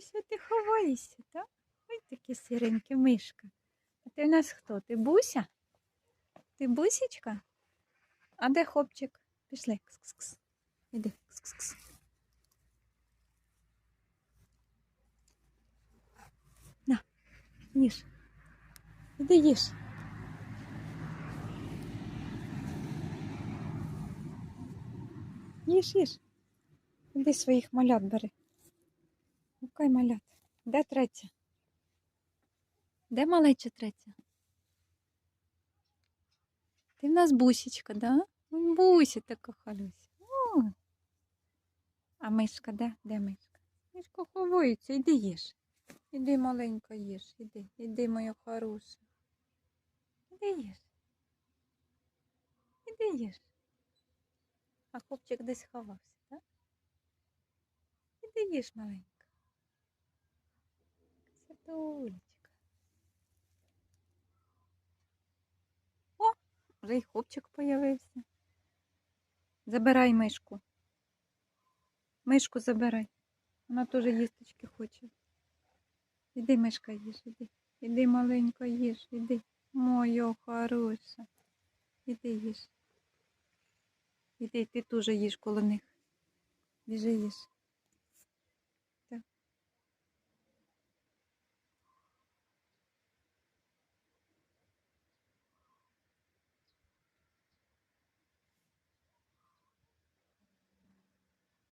Ось ти ховаєшся, так? Ой, таке сіреньке мишка. А ти в нас хто? Ти буся? Ти бусічка? А де хлопчик? Пішли. Кс-кс-кс. Іди. Кс-кс-кс. На, їж. Іди їж. Їж, їж. Іди своїх малят бери. Гукай малят. Де третя? Де малеча третя? Ти в нас бусічка, да? Ой, Буся така халюся. А мишка де? Де мишка? Мишка ховається, іди їж. Іди маленька їж, іди, іди, моя хороша. Іди їж. Іди їж. А хлопчик десь ховався, так? Іди їж, маленька. Святулечка. О, вже й хлопчик появився. Забирай мишку. Мишку забирай. Вона теж їсточки хоче. Іди, мишка, їж, іди. Іди, маленька, їж, іди. Моя хороша. Іди їж. Іди, ти теж їж коло них. Біжи їж.